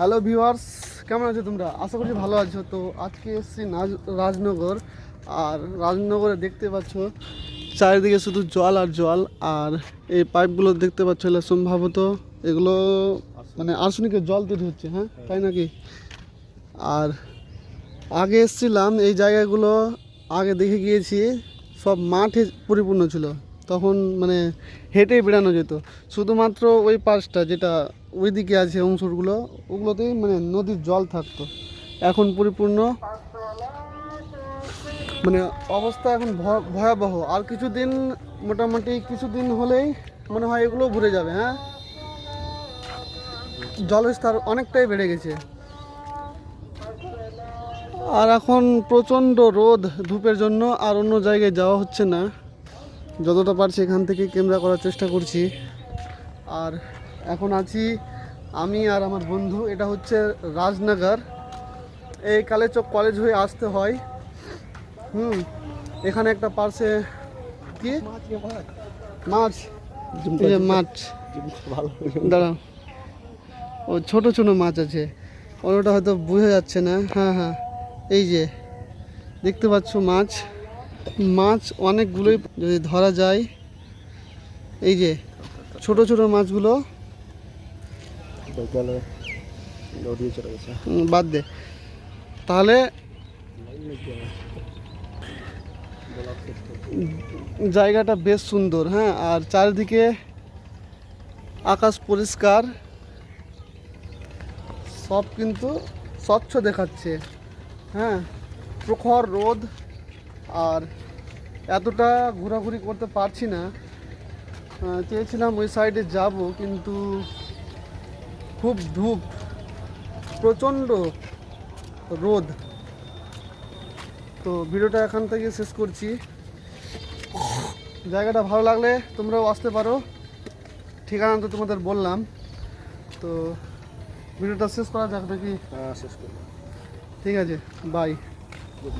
Hello viewers কেমন আছো তোমরা? আশা করছি ভালো আছো। তো আজকে এসেছি রাজনগর। আর রাজনগরে দেখতে পাচ্ছ, চারিদিকে শুধু জল আর জল। আর এই পাইপগুলো দেখতে পাচ্ছ এগুলো সম্ভবত এগুলো মানে আর্সেনিকের জল তৈরি হচ্ছে হ্যাঁ? তাই নাকি? আর আগে এসেছিলাম এই জায়গাগুলো, আগে দেখে গিয়েছি, সব মাঠে পরিপূর্ণ ছিল। তখন মানে হেঁটেই বেড়ানো যেত। শুধুমাত্র ওই পাশটা যেটা ওইদিকে আছে অংশগুলো ওগুলোতেই মানে নদীর জল থাকতো। এখন পরিপূর্ণ মানে অবস্থা এখন ভয়াবহ। আর কিছুদিন মোটামুটি কিছুদিন হলেই মনে হয় এগুলো ভরে যাবে হ্যাঁ? জলস্তর অনেকটাই বেড়ে গেছে। আর এখন প্রচণ্ড রোদ ধূপের জন্য, আর অন্য জায়গায় যাওয়া হচ্ছে না। যতটা পারছি এখান থেকে ক্যামেরা করার চেষ্টা করছি। আর এখন আছি আমি আর আমার বন্ধু এটা হচ্ছে রাজনগর। এই কালেচক কলেজ হয়ে আসতে হয়। হুম এখানে একটা পার্সে কি? মাছ। মাছ। দাঁড়াও। ও ছোট ছোট মাছ আছে। ওটা হয়তো বোঝা যাচ্ছে না। হ্যাঁ হ্যাঁ। এই যে দেখতে পাচ্ছ মাছ। মাছ অনেকগুলোই যদি ধরা যায় এই যে ছোট ছোট মাছগুলো বাদ দে। তাহলে জায়গাটা বেশ সুন্দর হ্যাঁ আর চারিদিকে আকাশ পরিষ্কার। সব কিন্তু স্বচ্ছ দেখাচ্ছে হ্যাঁ প্রখর রোদ। আর এতটা ঘোরাঘুরি করতে পারছি না। চেয়েছিলাম ওই সাইডে যাব কিন্তু খুব ধূপ প্রচণ্ড রোদ। তো ভিডিওটা এখান থেকে শেষ করছি। জায়গাটা ভালো লাগলে তোমরাও আসতে পারো। ঠিকানা তো তোমাদের বললাম। তো ভিডিওটা শেষ করা যাক নাকি? হ্যাঁ শেষ করব ঠিক আছে বাই গুড